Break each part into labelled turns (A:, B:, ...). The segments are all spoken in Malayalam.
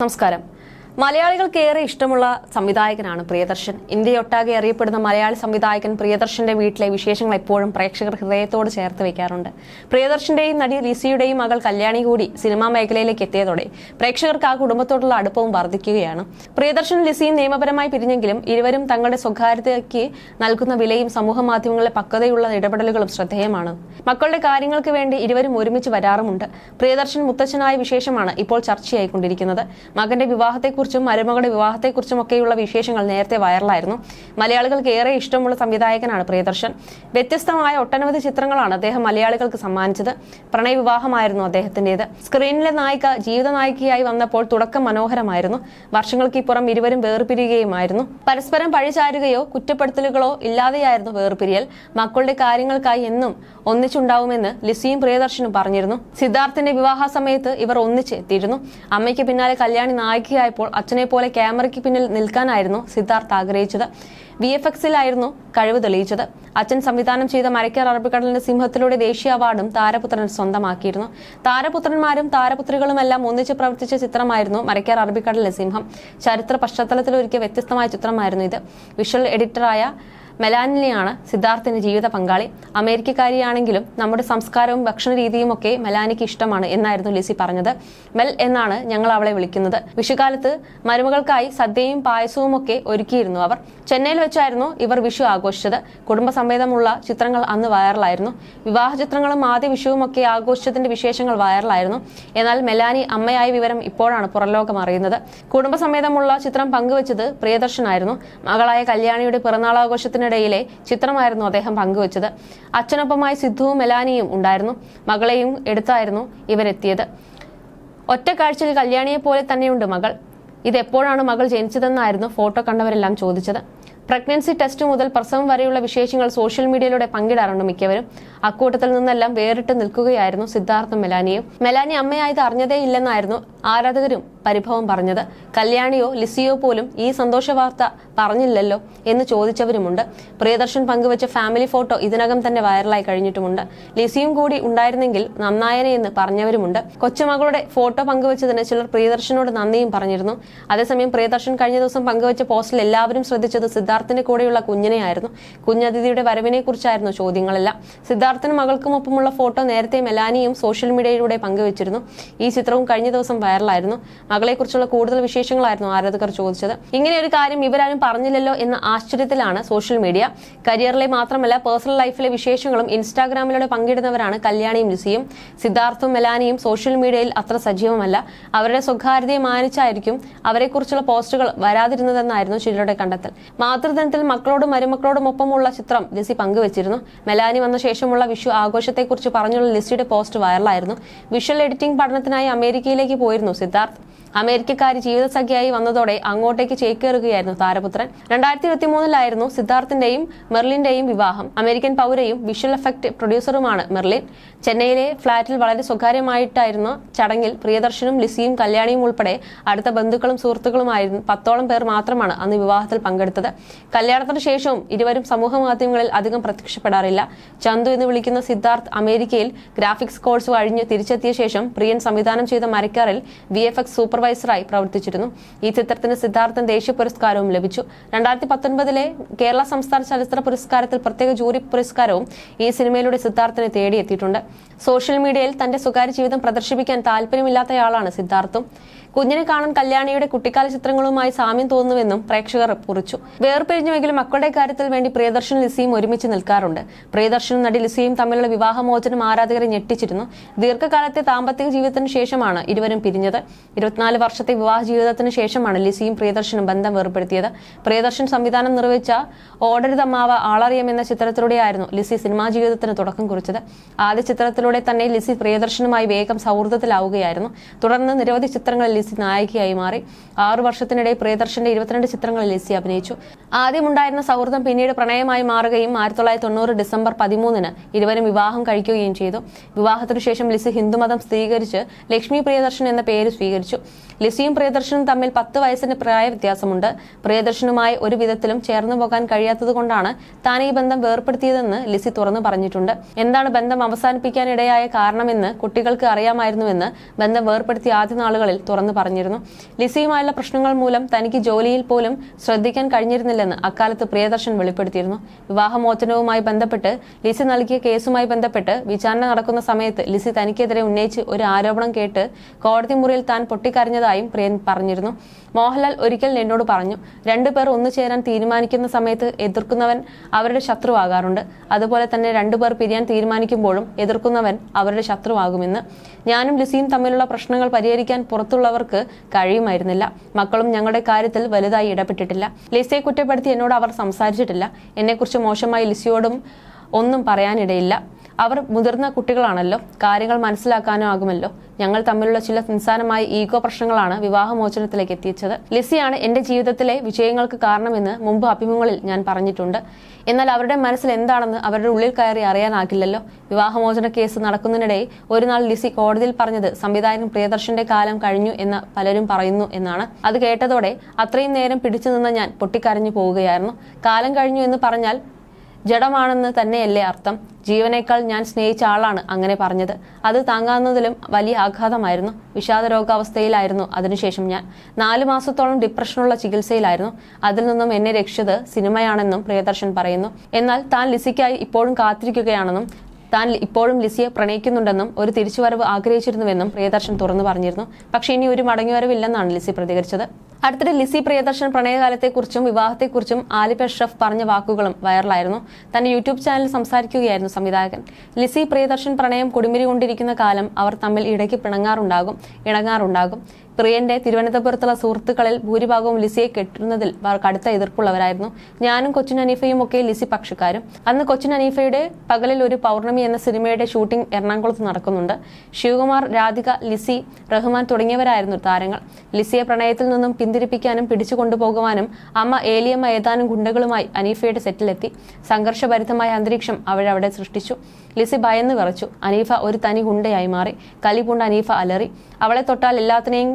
A: നമസ്കാരം മലയാളികൾക്ക് ഏറെ ഇഷ്ടമുള്ള സംവിധായകനാണ് പ്രിയദർശൻ. ഇന്ത്യയൊട്ടാകെ അറിയപ്പെടുന്ന മലയാളി സംവിധായകൻ പ്രിയദർശന്റെ വീട്ടിലെ വിശേഷങ്ങൾ എപ്പോഴും പ്രേക്ഷകർ ഹൃദയത്തോട് ചേർത്ത് വെക്കാറുണ്ട്. പ്രിയദർശന്റെയും നടി ലിസിയുടെയും മകൾ കല്യാണി കൂടി സിനിമാ മേഖലയിലേക്ക് എത്തിയതോടെ പ്രേക്ഷകർക്ക് ആ കുടുംബത്തോടുള്ള അടുപ്പവും വർദ്ധിക്കുകയാണ്. പ്രിയദർശൻ ലിസിയും നിയമപരമായി പിരിഞ്ഞെങ്കിലും ഇരുവരും തങ്ങളുടെ സ്വകാര്യതയ്ക്ക് നൽകുന്ന വിലയും സമൂഹ മാധ്യമങ്ങളിലെ പക്വതയുള്ള ഇടപെടലുകളും ശ്രദ്ധേയമാണ്. മക്കളുടെ കാര്യങ്ങൾക്ക് വേണ്ടി ഇരുവരും ഒരുമിച്ച് വരാറുമുണ്ട്. പ്രിയദർശൻ മുത്തച്ഛനായ വിശേഷമാണ് ഇപ്പോൾ ചർച്ചയായിക്കൊണ്ടിരിക്കുന്നത്. മകന്റെ വിവാഹത്തെക്കുറിച്ചും മരുമകളുടെ വിവാഹത്തെക്കുറിച്ചും ഒക്കെയുള്ള വിശേഷങ്ങൾ നേരത്തെ വൈറലായിരുന്നു. മലയാളികൾക്ക് ഏറെ ഇഷ്ടമുള്ള സംവിധായകനാണ് പ്രിയദർശൻ. വ്യത്യസ്തമായ ഒട്ടനവധി ചിത്രങ്ങളാണ് അദ്ദേഹം മലയാളികൾക്ക് സമ്മാനിച്ചത്. പ്രണയവിവാഹമായിരുന്നു അദ്ദേഹത്തിന്റേത് സ്ക്രീനിലെ നായിക ജീവിത നായികയായി വന്നപ്പോൾ തുടക്കം മനോഹരമായിരുന്നു. വർഷങ്ങൾക്കിപ്പുറം ഇരുവരും വേർപിരിയുകയുമായിരുന്നു. പരസ്പരം പഴിചാരുകയോ കുറ്റപ്പെടുത്തലുകളോ ഇല്ലാതെയായിരുന്നു വേർപിരിയൽ. മക്കളുടെ കാര്യങ്ങൾക്കായി എന്നും ഒന്നിച്ചുണ്ടാവുമെന്ന് ലിസിയും പ്രിയദർശനും പറഞ്ഞിരുന്നു. സിദ്ധാർത്ഥിന്റെ വിവാഹ സമയത്ത് ഇവർ ഒന്നിച്ച് എത്തിയിരുന്നു. അമ്മയ്ക്ക് പിന്നാലെ കല്യാണി നായികയായപ്പോൾ അച്ഛനെ പോലെ ക്യാമറയ്ക്ക് പിന്നിൽ നിൽക്കാനായിരുന്നു സിദ്ധാർത്ഥ് ആഗ്രഹിച്ചത്. വി എഫ് എക്സിലായിരുന്നു കഴിവ് തെളിയിച്ചത്. അച്ഛൻ സംവിധാനം ചെയ്ത മരക്കാർ അറബിക്കടലിന്റെ സിംഹത്തിലൂടെ ദേശീയ അവാർഡും താരപുത്രൻ സ്വന്തമാക്കിയിരുന്നു. താരപുത്രന്മാരും താരപുത്രികളുമെല്ലാം ഒന്നിച്ച് പ്രവർത്തിച്ച ചിത്രമായിരുന്നു മരക്കാർ അറബിക്കടലിന്റെ സിംഹം. ചരിത്ര പശ്ചാത്തലത്തിൽ ഒരുക്കിയ വ്യത്യസ്തമായ ചിത്രമായിരുന്നു ഇത്. വിഷ്വൽ എഡിറ്ററായ മെലാനിനെയാണ് സിദ്ധാർത്ഥിന്റെ ജീവിത പങ്കാളി. അമേരിക്കക്കാരിയാണെങ്കിലും നമ്മുടെ സംസ്കാരവും ഭക്ഷണ രീതിയും ഒക്കെ മെലാനിക്ക് ഇഷ്ടമാണ് എന്നായിരുന്നു ലിസി പറഞ്ഞത്. മെൽ എന്നാണ് ഞങ്ങൾ അവളെ വിളിക്കുന്നത്. വിഷുകാലത്ത് മരുമകൾക്കായി സദ്യയും പായസവും ഒക്കെ ഒരുക്കിയിരുന്നു അവർ. ചെന്നൈയിൽ വെച്ചായിരുന്നു ഇവർ വിഷു ആഘോഷിച്ചത്. കുടുംബസമേതമുള്ള ചിത്രങ്ങൾ അന്ന് വൈറലായിരുന്നു. വിവാഹ ചിത്രങ്ങളും ആദ്യ വിഷുവും ഒക്കെ ആഘോഷിച്ചതിന്റെ വിശേഷങ്ങൾ വൈറലായിരുന്നു. എന്നാൽ മെലാനി അമ്മയായ വിവരം ഇപ്പോഴാണ് പുറംലോകം അറിയുന്നത്. കുടുംബസമേതമുള്ള ചിത്രം പങ്കുവച്ചത് പ്രിയദർശനായിരുന്നു. മകളായ കല്യാണിയുടെ പിറന്നാളാഘോഷത്തിനിടയിലെ ചിത്രമായിരുന്നു അദ്ദേഹം പങ്കുവച്ചത്. അച്ഛനൊപ്പമായി സിദ്ധുവും മെലാനിയും ഉണ്ടായിരുന്നു. മകളെയും എടുത്തായിരുന്നു ഇവരെത്തിയത്. ഒറ്റ കാഴ്ചയിൽ കല്യാണിയെ പോലെ തന്നെയുണ്ട് മകൾ. ഇതെപ്പോഴാണ് മകൾ ജനിച്ചതെന്നായിരുന്നു ഫോട്ടോ കണ്ടവരെല്ലാം ചോദിച്ചത്. പ്രഗ്നൻസി ടെസ്റ്റ് മുതൽ പ്രസവം വരെയുള്ള വിശേഷങ്ങൾ സോഷ്യൽ മീഡിയയിലൂടെ പങ്കിടാറുണ്ട് മിക്കവരും. അക്കൂട്ടത്തിൽ നിന്നെല്ലാം വേറിട്ട് നിൽക്കുകയായിരുന്നു സിദ്ധാർത്ഥ മെലാനിയും. മെലാനി അമ്മയായത് അറിഞ്ഞതേ ഇല്ലെന്നായിരുന്നു ആരാധകരും പരിഭവം പറഞ്ഞത്. കല്യാണിയോ ലിസിയോ പോലും ഈ സന്തോഷ വാർത്ത പറഞ്ഞില്ലല്ലോ എന്ന് ചോദിച്ചവരുമുണ്ട്. പ്രിയദർശൻ പങ്കുവച്ച ഫാമിലി ഫോട്ടോ ഇതിനകം തന്നെ വൈറലായി കഴിഞ്ഞിട്ടുമുണ്ട്. ലിസിയും കൂടി ഉണ്ടായിരുന്നെങ്കിൽ നന്നായനെ എന്ന് പറഞ്ഞവരുമുണ്ട്. കൊച്ചുമകളുടെ ഫോട്ടോ പങ്കുവച്ചതിന് ചിലർ പ്രിയദർശനോട് നന്ദിയും പറഞ്ഞിരുന്നു. അതേസമയം പ്രിയദർശൻ കഴിഞ്ഞ ദിവസം പങ്കുവച്ച പോസ്റ്റിൽ എല്ലാവരും ശ്രദ്ധിച്ചത് സിദ്ധാർത്ഥിന്റെ കൂടെയുള്ള കുഞ്ഞിനെയായിരുന്നു. കുഞ്ഞതിഥിയുടെ വരവിനെ കുറിച്ചായിരുന്നു ചോദ്യങ്ങളെല്ലാം. സിദ്ധാർത്ഥിന് മകൾക്കുമൊപ്പമുള്ള ഫോട്ടോ നേരത്തെ മെലാനിയും സോഷ്യൽ മീഡിയയിലൂടെ പങ്കുവച്ചിരുന്നു. ഈ ചിത്രവും കഴിഞ്ഞ ദിവസം വൈറലായിരുന്നു. മകളെക്കുറിച്ചുള്ള കൂടുതൽ വിശേഷങ്ങളായിരുന്നു ആരാധകർ ചോദിച്ചത്. ഇങ്ങനെ ഒരു കാര്യം ഇവരാരും പറഞ്ഞില്ലല്ലോ എന്ന ആശ്ചര്യത്തിലാണ് സോഷ്യൽ മീഡിയ. കരിയറിലെ മാത്രമല്ല പേഴ്സണൽ ലൈഫിലെ വിശേഷങ്ങളും ഇൻസ്റ്റാഗ്രാമിലൂടെ പങ്കിടുന്നവരാണ് കല്യാണിയും ലുസിയും സിദ്ധാർത്ഥും മെലാനിയും സോഷ്യൽ മീഡിയയിൽ അത്ര സജീവമല്ല. അവരുടെ സ്വകാര്യതയെ മാനിച്ചായിരിക്കും അവരെക്കുറിച്ചുള്ള പോസ്റ്റുകൾ വരാതിരുന്നതെന്നായിരുന്നു ചിലരുടെ കണ്ടെത്തൽ. മാതൃദിനത്തിൽ മക്കളോടും മരുമക്കളോടും ഒപ്പമുള്ള ചിത്രം ലിസി പങ്കുവച്ചിരുന്നു. മെലാനി വന്ന ശേഷമുള്ള വിഷു ആഘോഷത്തെക്കുറിച്ച് പറഞ്ഞുള്ള ലിസിയുടെ പോസ്റ്റ് വൈറലായിരുന്നു. വിഷ്വൽ എഡിറ്റിംഗ് പഠനത്തിനായി അമേരിക്കയിലേക്ക് പോയിരുന്നു സിദ്ധാർത്ഥ്. അമേരിക്കക്കാരി ജീവിതസഖ്യയായി വന്നതോടെ അങ്ങോട്ടേക്ക് ചേക്കേറുകയായിരുന്നു താരപുത്രൻ. രണ്ടായിരത്തി ഇരുപത്തി മൂന്നിലായിരുന്നു സിദ്ധാർത്ഥിന്റെയും മെർലിന്റെയും വിവാഹം. അമേരിക്കൻ പൗരയും വിഷ്വൽ എഫക്ട് പ്രൊഡ്യൂസറുമാണ് മെർലിൻ. ചെന്നൈയിലെ ഫ്ളാറ്റിൽ വളരെ സ്വകാര്യമായിട്ടായിരുന്നു ചടങ്ങിൽ പ്രിയദർശനും ലിസിയും കല്യാണിയും ഉൾപ്പെടെ അടുത്ത ബന്ധുക്കളും സുഹൃത്തുക്കളുമായിരുന്നു. പത്തോളം പേർ മാത്രമാണ് അന്ന് വിവാഹത്തിൽ പങ്കെടുത്തത്. കല്യാണത്തിന് ശേഷവും ഇരുവരും സമൂഹ മാധ്യമങ്ങളിൽ അധികം പ്രത്യക്ഷപ്പെടാറില്ല. ചന്തു എന്ന് വിളിക്കുന്ന സിദ്ധാർത്ഥ് അമേരിക്കയിൽ ഗ്രാഫിക്സ് കോഴ്സ് കഴിഞ്ഞ് തിരിച്ചെത്തിയ ശേഷം പ്രിയൻ സംവിധാനം ചെയ്ത മരക്കാറിൽ വി എഫ് എക്സ് സൂപ്പർവൈസറായി പ്രവർത്തിച്ചിരുന്നു. ഈ ചിത്രത്തിന് സിദ്ധാർത്ഥൻ ദേശീയ പുരസ്കാരവും ലഭിച്ചു. രണ്ടായിരത്തി പത്തൊൻപതിലെ കേരള സംസ്ഥാന ചലച്ചിത്ര പുരസ്കാരത്തിൽ പ്രത്യേക ജൂറി പുരസ്കാരവും ഈ സിനിമയിലൂടെ സിദ്ധാർത്ഥിനെ തേടിയെത്തിയിട്ടുണ്ട്. സോഷ്യൽ മീഡിയയിൽ തന്റെ സ്വകാര്യ ജീവിതം പ്രദർശിപ്പിക്കാൻ താല്പര്യമില്ലാത്തയാളാണ് സിദ്ധാർത്ഥും. കുഞ്ഞിനെ കാണാൻ കല്യാണിയുടെ കുട്ടിക്കാല ചിത്രങ്ങളുമായി സാമ്യം തോന്നുന്നുവെന്നും പ്രേക്ഷകർ കുറിച്ചു. വേർപിരിഞ്ഞുവെങ്കിലും മക്കളുടെ കാര്യത്തിൽ വേണ്ടി പ്രിയദർശൻ ലിസിയും ഒരുമിച്ച് നിൽക്കാറുണ്ട്. പ്രിയദർശനും നടി ലിസിയും തമ്മിലുള്ള വിവാഹമോചനം ആരാധകരെ ഞെട്ടിച്ചിരുന്നു. ദീർഘകാലത്തെ ദാമ്പത്യ ജീവിതത്തിന് ശേഷമാണ് ഇരുവരും പിരിഞ്ഞത്. ഇരുപത്തിനാല് വർഷത്തെ വിവാഹ ജീവിതത്തിന് ശേഷമാണ് ലിസിയും പ്രിയദർശനും ബന്ധം വേർപ്പെടുത്തിയത് പ്രിയദർശൻ സംവിധാനം നിർവഹിച്ച ഓടരുതമ്മാവ ആളറിയം എന്ന ചിത്രത്തിലൂടെയായിരുന്നു ലിസി സിനിമാ ജീവിതത്തിന് തുടക്കം കുറിച്ചത്. ആദ്യ ചിത്രത്തിലൂടെ തന്നെ ലിസി പ്രിയദർശനുമായി വേഗം സൗഹൃദത്തിലാവുകയായിരുന്നു. തുടർന്ന് നിരവധി ചിത്രങ്ങളിൽ ലിസി നായികയായി മാറി. ആറു വർഷത്തിനിടെ പ്രിയദർശന്റെ ഇരുപത്തിരണ്ട് ചിത്രങ്ങളിൽ ലിസി അഭിനയിച്ചു. ആദ്യമുണ്ടായിരുന്ന സൗഹൃദം പിന്നീട് പ്രണയമായി മാറുകയും ആയിരത്തി തൊള്ളായിരത്തി തൊണ്ണൂറ് ഡിസംബർ പതിമൂന്നിന് ഇരുവരും വിവാഹം കഴിക്കുകയും ചെയ്തു. വിവാഹത്തിനു ശേഷം ലിസി ഹിന്ദുമതം സ്ഥിരീകരിച്ച് ലക്ഷ്മി പ്രിയദർശൻ എന്ന പേര് സ്വീകരിച്ചു. ലിസിയും പ്രിയദർശനും തമ്മിൽ പത്ത് വയസ്സിന് പ്രായ വ്യത്യാസമുണ്ട്. പ്രിയദർശനുമായി ഒരു വിധത്തിലും ചേർന്നു പോകാൻ കഴിയാത്തതുകൊണ്ടാണ് താൻ ഈ ബന്ധം വേർപ്പെടുത്തിയതെന്ന് ലിസി തുറന്നു പറഞ്ഞിട്ടുണ്ട്. എന്താണ് ബന്ധം അവസാനിപ്പിക്കാനിടയായ കാരണമെന്ന് കുട്ടികൾക്ക് അറിയാമായിരുന്നുവെന്ന് ബന്ധം വേർപ്പെടുത്തിയ ആദ്യ നാളുകളിൽ തുറന്നു പറഞ്ഞിരുന്നു. ലിസിയുമായുള്ള പ്രശ്നങ്ങൾ മൂലം തനിക്ക് ജോലിയിൽ പോലും ശ്രദ്ധിക്കാൻ കഴിഞ്ഞിരുന്നില്ലെന്ന് അക്കാലത്ത് പ്രിയദർശൻ വെളിപ്പെടുത്തിയിരുന്നു. വിവാഹമോചനവുമായി ബന്ധപ്പെട്ട് ലിസി നൽകിയ കേസുമായി ബന്ധപ്പെട്ട് വിചാരണ നടക്കുന്ന സമയത്ത് ലിസി തനിക്കെതിരെ ഉന്നയിച്ച് ഒരു ആരോപണം കേട്ട് കോടതി മുറിയിൽ താൻ പൊട്ടിക്കരഞ്ഞതായും പ്രിയൻ പറഞ്ഞിരുന്നു. മോഹൻലാൽ ഒരിക്കൽ എന്നോട് പറഞ്ഞു രണ്ടുപേർ ഒന്നു ചേരാൻ തീരുമാനിക്കുന്ന സമയത്ത് എതിർക്കുന്നവൻ അവരുടെ ശത്രുവാകാറുണ്ട്. അതുപോലെ തന്നെ രണ്ടുപേർ പിരിയാൻ തീരുമാനിക്കുമ്പോഴും എതിർക്കുന്നവൻ അവരുടെ ശത്രുവാകുമെന്ന്. ഞാനും ലിസിയും തമ്മിലുള്ള പ്രശ്നങ്ങൾ പരിഹരിക്കാൻ പുറത്തുള്ളവർക്ക് കഴിയുമായിരുന്നില്ല. മക്കളും ഞങ്ങളുടെ കാര്യത്തിൽ വലുതായി ഇടപെട്ടിട്ടില്ല. ലിസയെ കുറ്റപ്പെടുത്തി എന്നോട് അവർ സംസാരിച്ചിട്ടില്ല. എന്നെക്കുറിച്ച് മോശമായി ലിസിയോടും ഒന്നും പറയാനിടയില്ല. അവർ മുതിർന്ന കുട്ടികളാണല്ലോ കാര്യങ്ങൾ മനസ്സിലാക്കാനോ ആകുമല്ലോ. ഞങ്ങൾ തമ്മിലുള്ള ചില നിസ്സാരമായ ഈഗോ പ്രശ്നങ്ങളാണ് വിവാഹമോചനത്തിലേക്ക് എത്തിച്ചത്. ലിസിയാണ് എന്റെ ജീവിതത്തിലെ വിജയങ്ങൾക്ക് കാരണമെന്ന് മുമ്പ് അഭിമുഖങ്ങളിൽ ഞാൻ പറഞ്ഞിട്ടുണ്ട്. എന്നാൽ അവരുടെ മനസ്സിൽ എന്താണെന്ന് അവരുടെ ഉള്ളിൽ കയറി അറിയാനാകില്ലല്ലോ. വിവാഹമോചന കേസ് നടക്കുന്നതിനിടെ ഒരു നാൾ ലിസി കോടതിയിൽ പറഞ്ഞത് സംവിധായകൻ പ്രിയദർശന്റെ കാലം കഴിഞ്ഞു എന്ന് പലരും പറയുന്നു എന്നാണ്. അത് കേട്ടതോടെ അത്രയും നേരം പിടിച്ചു നിന്ന ഞാൻ പൊട്ടിക്കരഞ്ഞു പോവുകയായിരുന്നു. കാലം കഴിഞ്ഞു എന്ന് പറഞ്ഞാൽ ജഡമാണെന്ന് തന്നെയല്ലേ അർത്ഥം. ജീവനേക്കാൾ ഞാൻ സ്നേഹിച്ച ആളാണ് അങ്ങനെ പറഞ്ഞത്. അത് താങ്ങാവുന്നതിലും വലിയ ആഘാതമായിരുന്നു. വിഷാദ രോഗാവസ്ഥയിലായിരുന്നു അതിനുശേഷം ഞാൻ. നാലു മാസത്തോളം ഡിപ്രഷനുള്ള ചികിത്സയിലായിരുന്നു. അതിൽ നിന്നും എന്നെ രക്ഷിച്ചത് സിനിമയാണെന്നും പ്രിയദർശൻ പറയുന്നു. എന്നാൽ താൻ ലിസിക്കായി ഇപ്പോഴും കാത്തിരിക്കുകയാണെന്നും താൻ ഇപ്പോഴും ലിസിയെ പ്രണയിക്കുന്നുണ്ടെന്നും ഒരു തിരിച്ചുവരവ് ആഗ്രഹിച്ചിരുന്നുവെന്നും പ്രിയദർശൻ തുറന്നു പറഞ്ഞിരുന്നു. പക്ഷേ ഇനി ഒരു മടങ്ങിവരവില്ലെന്നാണ് ലിസി പ്രതികരിച്ചത്. അടുത്തിടെ ലിസി പ്രിയദർശൻ പ്രണയകാലത്തെക്കുറിച്ചും വിവാഹത്തെക്കുറിച്ചും ആലിപ് അഷ്റഫ് പറഞ്ഞ വാക്കുകളും വൈറലായിരുന്നു. തന്റെ യൂട്യൂബ് ചാനലിൽ സംസാരിക്കുകയായിരുന്നു സംവിധായകൻ. ലിസി പ്രിയദർശൻ പ്രണയം കൊടുമിരി കൊണ്ടിരിക്കുന്ന കാലം അവർ തമ്മിൽ ഇടയ്ക്ക് പിണങ്ങാറുണ്ടാകും ഇണങ്ങാറുണ്ടാകും. പ്രിയന്റെ തിരുവനന്തപുരത്തുള്ള സുഹൃത്തുക്കളിൽ ഭൂരിഭാഗവും ലിസിയെ കെട്ടുന്നതിൽ കടുത്ത എതിർപ്പുള്ളവരായിരുന്നു. ഞാനും കൊച്ചിൻ അനീഫയും ഒക്കെ ലിസി പക്ഷക്കാരും. അന്ന് കൊച്ചിൻ അനീഫയുടെ പകലിൽ ഒരു പൗർണമി എന്ന സിനിമയുടെ ഷൂട്ടിംഗ് എറണാകുളത്ത് നടക്കുന്നുണ്ട്. ശിവകുമാർ രാധിക ലിസി റഹ്മാൻ തുടങ്ങിയവരായിരുന്നു താരങ്ങൾ. ലിസിയെ പ്രണയത്തിൽ നിന്നും പിന്തിരിപ്പിക്കാനും പിടിച്ചു കൊണ്ടുപോകുവാനും അമ്മ ഏലിയമ്മ ഏതാനും ഗുണ്ടകളുമായി അനീഫയുടെ സെറ്റിലെത്തി. സംഘർഷഭരിതമായ അന്തരീക്ഷം അവരവിടെ സൃഷ്ടിച്ചു. ലിസി ഭയന്ന് വിറച്ചു. അനീഫ ഒരു തനി ഗുണ്ടയായി മാറി. കലിപൂണ്ട അനീഫ അലറി. അവളെ തൊട്ടാൽ എല്ലാത്തിനെയും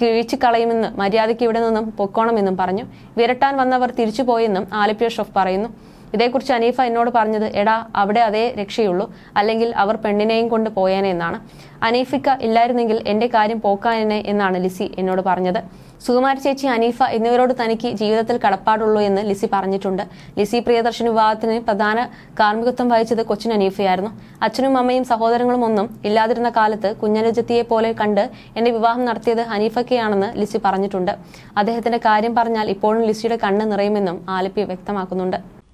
A: കിഴിച്ചു കളയുമെന്ന് മര്യാദയ്ക്ക് ഇവിടെ നിന്നും പൊക്കോണമെന്നും പറഞ്ഞു. വിരട്ടാൻ വന്നവർ തിരിച്ചു പോയെന്നും ആലപ്പി ഷെഫ് പറയുന്നു. ഇതേക്കുറിച്ച് അനീഫ എന്നോട് പറഞ്ഞത് എടാ അവിടെ അതേ രക്ഷയുള്ളൂ. അല്ലെങ്കിൽ അവർ പെണ്ണിനെയും കൊണ്ട് പോയേനെ എന്നാണ്. അനീഫിക്ക ഇല്ലായിരുന്നെങ്കിൽ എന്റെ കാര്യം പോക്കാനെ എന്നാണ് ലിസി എന്നോട് പറഞ്ഞത്. സുകുമാരി ചേച്ചി അനീഫ എന്നിവരോട് തനിക്ക് ജീവിതത്തിൽ കടപ്പാടുള്ളൂ എന്ന് ലിസി പറഞ്ഞിട്ടുണ്ട്. ലിസി പ്രിയദർശൻ വിവാഹത്തിന് പ്രധാന കാർമ്മികത്വം വഹിച്ചത് കൊച്ചിൻ അനീഫയായിരുന്നു. അച്ഛനും അമ്മയും സഹോദരങ്ങളും ഒന്നും ഇല്ലാതിരുന്ന കാലത്ത് കുഞ്ഞനുജത്തിയെ പോലെ കണ്ട് എന്റെ വിവാഹം നടത്തിയത് അനീഫക്കെയാണെന്ന് ലിസി പറഞ്ഞിട്ടുണ്ട്. അദ്ദേഹത്തിന്റെ കാര്യം പറഞ്ഞാൽ ഇപ്പോഴും ലിസിയുടെ കണ്ണ് നിറയുമെന്നും ആലപ്പി വ്യക്തമാക്കുന്നുണ്ട്.